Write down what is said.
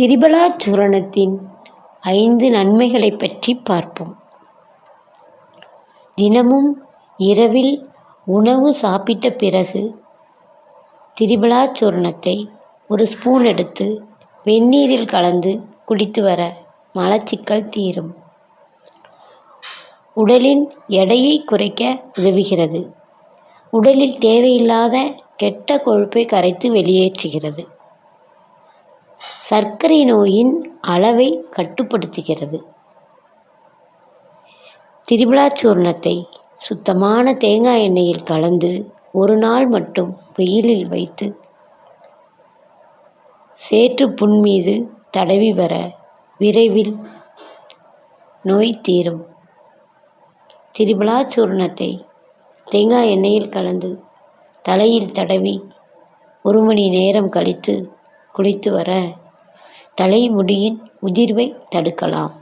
திரிபலா சூரணத்தின் ஐந்து நன்மைகளைப் பற்றி பார்ப்போம். தினமும் இரவில் உணவு சாப்பிட்ட பிறகு திரிபலா சூரணத்தை ஒரு ஸ்பூன் எடுத்து வெந்நீரில் கலந்து குடித்து வர மலச்சிக்கல் தீரும். உடலின் எடையை குறைக்க உதவுகிறது. உடலில் தேவையில்லாத கெட்ட கொழுப்பை கரைத்து வெளியேற்றுகிறது. சர்க்கரை நோயின் அளவை கட்டுப்படுத்துகிறது. திரிபலா சூர்ணத்தை சுத்தமான தேங்காய் எண்ணெயில் கலந்து ஒரு நாள் மட்டும் வெயிலில் வைத்து சேற்று புண் மீது தடவி வர விரைவில் நோய் தீரும். திரிபலா சூர்ணத்தை தேங்காய் எண்ணெயில் கலந்து தலையில் தடவி ஒரு மணி நேரம் கழித்து குளித்து வர தலைமுடியின் உதிர்வை தடுக்கலாம்.